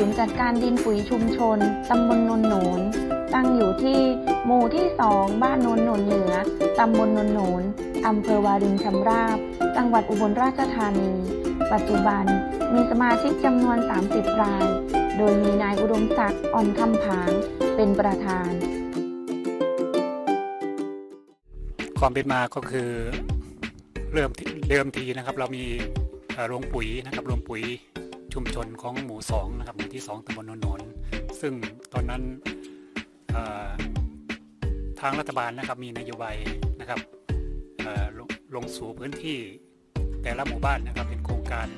ศูนย์จัดการดินปุ๋ยชุมชน ตำบลนนโหนน ตั้งอยู่ที่หมู่ที่ 2 บ้านนนโหนนเหนือ ตำบลนนโหนนอำเภอวารินชำราบ จังหวัดอุบลราชธานี ปัจจุบันมีสมาชิกจำนวน 30 ราย โดยมีนายอุดมศักดิ์อ่อนคำผาง เป็นประธาน ความเป็นมาก็คือเริ่มเริ่มทีนะครับเรามีโรงปุ๋ยนะครับโรงปุ๋ย ชุมชนของหมู่สองนะครับหมู่ที่สองตำบลนนนนซึ่งตอนนั้นทางรัฐบาลนะครับมีนโยบายนะครับลงลงสู่พื้นที่แต่ละหมู่บ้านนะครับเป็นโครงการ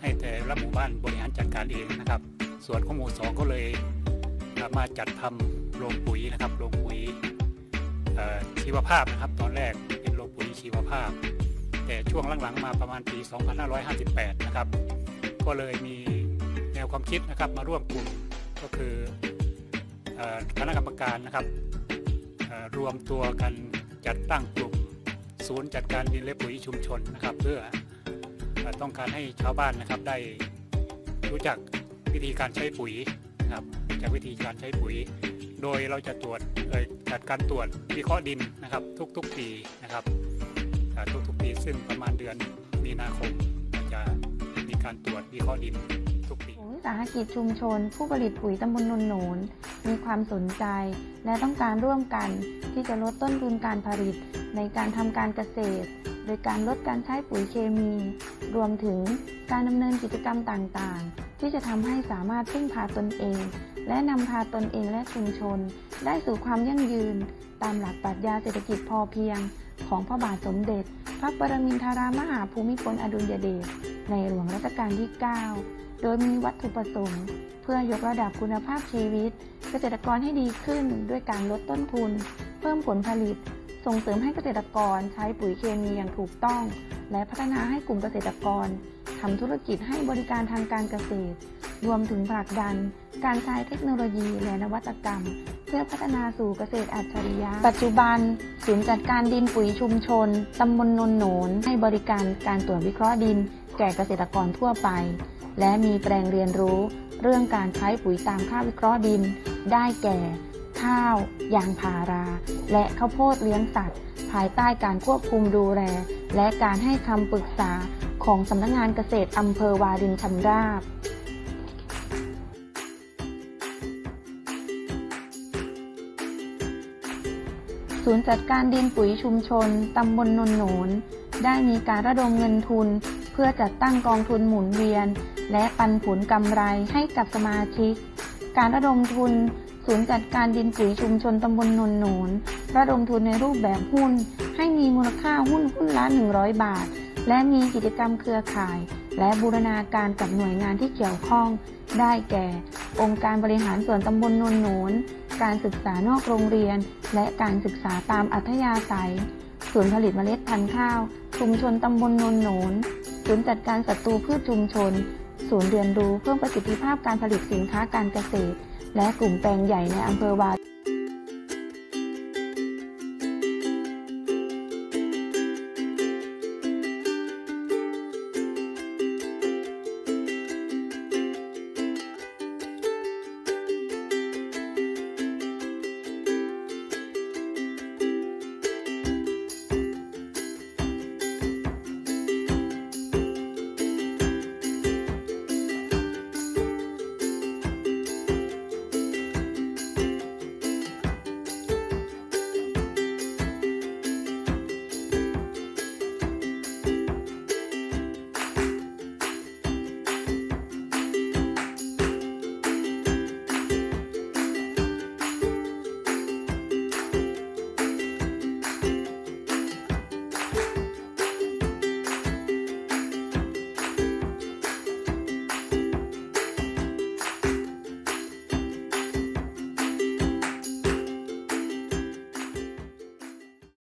ให้แต่ละหมู่บ้านบริหารจัดการเองนะครับ ส่วนของหมู่สองก็เลยมาจัดทำโรงปุ๋ยนะครับโรงปุ๋ยชีวภาพนะครับ ตอนแรกเป็นโรงปุ๋ยชีวภาพ แต่ช่วงหลังๆมาประมาณปี 2558 นะครับ ก็เลยมีแนวความคิดนะครับมาร่วมกลุ่มก็คือคณะกรรมการนะครับรวมตัวกันจัดตั้งกลุ่ม ศูนย์จัดการดินและปุ๋ยชุมชนนะครับ เพื่ออต้องการให้ชาวบ้านนะครับได้รู้จักวิธีการใช้ปุ๋ยนะครับจักวิธีการใช้ปุ๋ย โดยเราจะตรวจจัดการตรวจวิเคราะห์ดินนะครับ ทุกๆปีนะครับทุกๆปีซึ่งประมาณเดือนมีนาคมจะ การตรวจวิเคราะห์ดินทุกปีวิสาหกิจชุมชน ผู้ผลิตปุ๋ยตำบลนนโหนนมีความสนใจ และต้องการร่วมกันที่จะลดต้นทุนการผลิตในการทำการเกษตร โดยการลดการใช้ปุ๋ยเคมี รวมถึงการดำเนินกิจกรรมต่างๆ ที่จะทำให้สามารถพึ่งพาตนเอง และนำพาตนเองและชุมชน ได้สู่ความยั่งยืน ตามหลักปรัชญาเศรษฐกิจพอเพียง ของพระบาทสมเด็จ พระปรมินทรามหาภูมิพลอดุลยเดชในหลวงรัชกาลที่ 9 โดยมีวัตถุประสงค์ เพื่อยกระดับคุณภาพชีวิต เกษตรกรให้ดีขึ้นด้วยการลดต้นทุน เพิ่มผลผลิต ส่งเสริมให้เกษตรกรใช้ปุ๋ยเคมีอย่างถูกต้อง และพัฒนาให้กลุ่มเกษตรกรทำธุรกิจให้บริการทางการเกษตร รวมถึงผลักดัน การใช้เทคโนโลยีและนวัตกรรม เพื่อพัฒนาสู่เกษตรอัจฉริยะ ปัจจุบัน ศูนย์จัดการดินปุ๋ยชุมชน ตำบลนนโหนน ให้บริการการตรวจวิเคราะห์ดิน แก่เกษตรกรทั่วไป และมีแปลงเรียนรู้ เรื่องการใช้ปุ๋ยตามค่าวิเคราะห์ดิน ได้แก่ ข้าว ยางพารา และข้าวโพดเลี้ยงสัตว์ ภายใต้การควบคุมดูแล และการให้คำปรึกษาของสำนักงานเกษตรอำเภอวารินชำราบ ศูนย์จัดการดินปุ๋ยชุมชน ตำบลนนหนนได้มีการระดมเงินทุน เพื่อจัดตั้งกองทุนหมุนเวียน และปันผลกำไรให้กับสมาชิก การระดมทุน ศูนย์จัดการดินปุ๋ยชุมชนตำบลนนหนนระดมทุนในรูปแบบหุ้น ให้มีมูลค่าหุ้นหุ้นละ 100 บาท และมีกิจกรรมเครือข่าย และบูรณาการกับหน่วยงานที่เกี่ยวข้อง ได้แก่ องค์การบริหารส่วนตำบลนนหนนการศึกษานอกโรงเรียน และการศึกษาตามอัธยาศัย ศูนย์ผลิตเมล็ดพันธุ์ข้าว ชุมชนตำบลนนหนนศูนย์จัดการศัตรูพืชชุมชน ศูนย์เรียนรู้เพิ่มประสิทธิภาพการผลิตสินค้าการเกษตร และกลุ่มแปลงใหญ่ในอำเภอวา